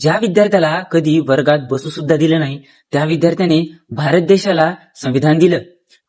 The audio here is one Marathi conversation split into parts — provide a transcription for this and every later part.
ज्या विद्यार्थ्याला कधी वर्गात बसू सुद्धा दिलं नाही त्या विद्यार्थ्याने भारत देशाला संविधान दिलं.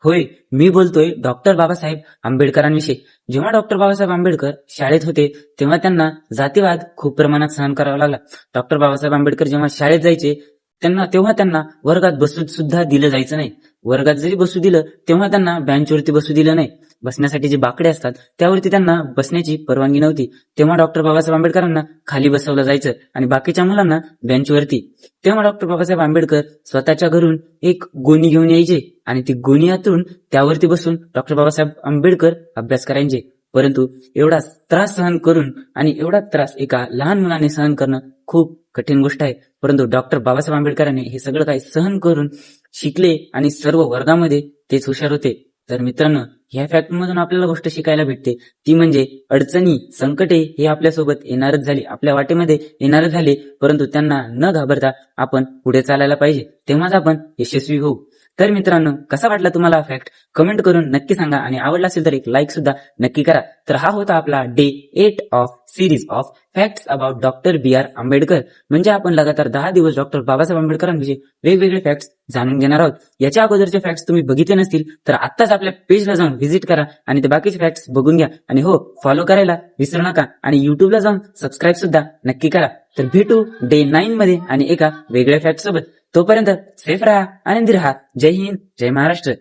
होय मी बोलतोय डॉक्टर बाबासाहेब आंबेडकरांविषयी. जेव्हा डॉक्टर बाबासाहेब आंबेडकर शाळेत होते तेव्हा त्यांना जातीवाद खूप प्रमाणात सहन करावा लागला. डॉक्टर बाबासाहेब आंबेडकर जेव्हा शाळेत जायचे त्यांना तेव्हा त्यांना वर्गात बसू सुद्धा दिलं जायचं नाही. वर्गात जरी बसू दिलं तेव्हा त्यांना बेंचवरती बसू दिलं नाही. बसण्यासाठी जे बाकडे असतात त्यावरती त्यांना बसण्याची परवानगी नव्हती. तेव्हा डॉक्टर बाबासाहेब आंबेडकरांना खाली बसवलं जायचं आणि बाकीच्या मुलांना बेंचवरती तेव्हा डॉक्टर बाबासाहेब आंबेडकर स्वतःच्या घरून एक गोणी घेऊन यायचे आणि ती गोणी आतून त्यावरती बसून डॉक्टर बाबासाहेब आंबेडकर अभ्यास करायचे. परंतु एवढा त्रास सहन करून आणि एवढा त्रास एका लहान मुलाने सहन करणं खूप कठीण गोष्ट आहे. परंतु डॉक्टर बाबासाहेब आंबेडकरांनी हे सगळं काही सहन करून शिकले आणि सर्व वर्गामध्ये तेच हुशार होते. तर मित्रांनो ह्या फॅक्ट मधून आपल्याला गोष्ट शिकायला भेटते. ती म्हणजे अडचणी संकटे हे आपल्यासोबत येणारच झाली. आपल्या वाटेमध्ये येणारच झाले परंतु त्यांना न घाबरता आपण पुढे चालायला पाहिजे. तेव्हाच आपण यशस्वी होऊ. तर मित्रांनो कसा वाटला तुम्हाला फॅक्ट कमेंट करून नक्की सांगा आणि आवडला असेल तर एक लाईक सुद्धा नक्की करा. तर हा होता आपला day eight of series of facts about doctor B R Ambedkar. म्हणजे आपण लगातार दहा दिवस डॉक्टर बाबासाहेब आंबेडकरांविषयी वेगवेगळे फॅक्ट्स जाणून घेणार आहोत. याच्या अगोदरचे फॅक्ट्स तुम्ही बघितले नसतील तर आत्ताच आपल्या पेजला जाऊन व्हिजिट करा आणि ते बाकीचे फॅक्ट्स बघून घ्या. आणि हो फॉलो करायला विसरू नका आणि युट्यूबला जाऊन सबस्क्राईब सुद्धा नक्की करा. तर भेटू डे नाईन मध्ये आणि एका वेगळ्या फॅक्ट सोबत. तोपर्यंत सेफ राहा आनंदी राहा. जय हिंद जय महाराष्ट्र.